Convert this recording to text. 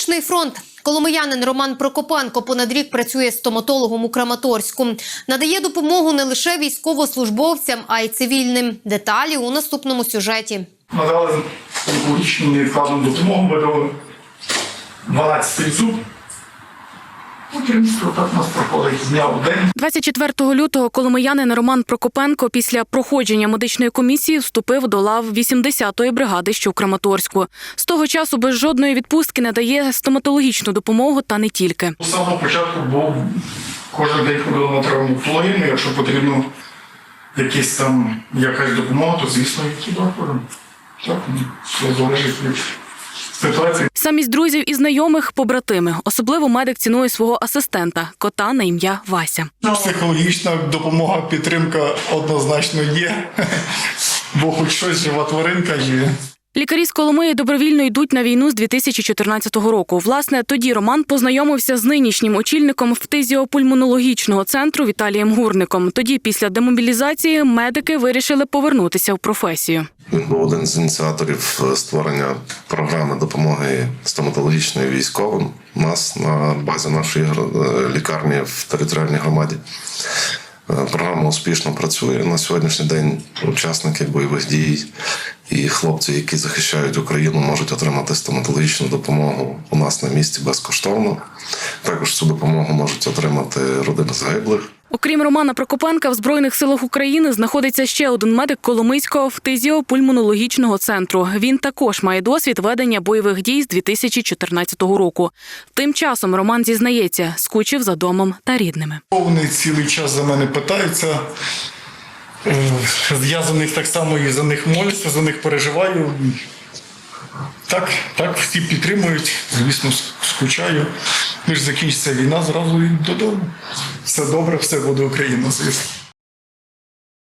Медичний фронт. Коломиянин Роман Прокопенко понад рік працює стоматологом у Краматорську. Надає допомогу не лише військовослужбовцям, а й цивільним. Деталі у наступному сюжеті. надали невідкладну допомогу, видали 12 зуб. Ну, керівництво так нас проходить з дня в день. 24 лютого коломиянин Роман Прокопенко після проходження медичної комісії вступив до лав 80-ї бригади, що в Краматорську. З того часу без жодної відпустки надає стоматологічну допомогу та не тільки. З самого початку був кожен день ходили на травматологію, якщо потрібно якісь там якась допомога, то звісно які доходимо. Так, ну, все залежить від ситуації. Самість друзів і знайомих побратими. Особливо медик цінує свого асистента, кота на ім'я Вася. Психологічна допомога, підтримка однозначно є. Бо хоч щось жива тваринка є. Лікарі з Коломиї добровільно йдуть на війну з 2014 року. Власне, тоді Роман познайомився з нинішнім очільником фтизіопульмонологічного центру Віталієм Гурником. Тоді, після демобілізації, медики вирішили повернутися в професію. Він був один з ініціаторів е, створення програми допомоги стоматологічної військовим у нас на базі нашої е, лікарні в територіальній громаді. Е, Програма успішно працює. На сьогоднішній день учасники бойових дій і хлопці, які захищають Україну, можуть отримати стоматологічну допомогу у нас на місці безкоштовно. Також цю допомогу можуть отримати родини загиблих. Окрім Романа Прокопенка, в Збройних силах України знаходиться ще один медик Коломийського фтизіопульмонологічного центру. Він також має досвід ведення бойових дій з 2014 року. Тим часом Роман зізнається, скучив за домом та рідними. Вони цілий час за мене питаються. Е, Я за них так само і за них молюся, за них переживаю. Так, так, всі підтримують, звісно, скучаю. Лиш закінчиться війна, зразу і додому. Все добре, все буде Україна, звісно.